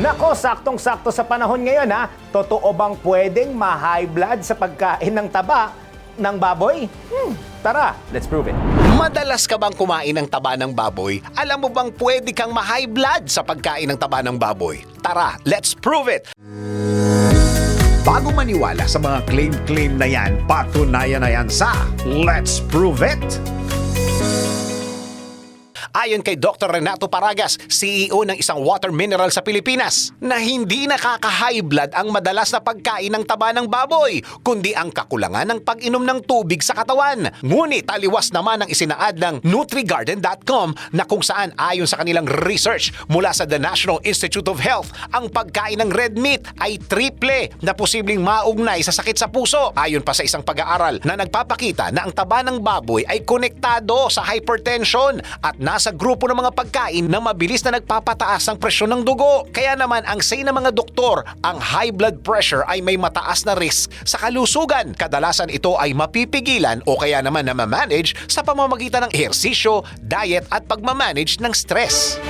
Nako, saktong-sakto sa panahon ngayon ha. Totoo bang pwedeng ma-high blood sa pagkain ng taba ng baboy? Hmm, tara, let's prove it. Madalas ka bang kumain ng taba ng baboy? Alam mo bang pwede kang ma-high blood sa pagkain ng taba ng baboy? Tara, let's prove it! Bago maniwala sa mga claim-claim na yan, patunayan na yan sa Let's Prove It! Ayon kay Dr. Renato Paragas, CEO ng isang water mineral sa Pilipinas, na hindi nakaka-high blood ang madalas na pagkain ng taba ng baboy, kundi ang kakulangan ng pag-inom ng tubig sa katawan. Ngunit taliwas naman ang isinaad ng NutriGarden.com na kung saan ayon sa kanilang research mula sa The National Institute of Health, ang pagkain ng red meat ay triple na posibleng maugnay sa sakit sa puso. Ayon pa sa isang pag-aaral na nagpapakita na ang taba ng baboy ay konektado sa hypertension at nasa grupo ng mga pagkain na mabilis na nagpapataas ng presyon ng dugo. Kaya naman ang say ng mga doktor, ang high blood pressure ay may mataas na risk sa kalusugan. Kadalasan ito ay mapipigilan o kaya naman na manage sa pamamagitan ng ehersisyo, diet at pagmamanage ng stress.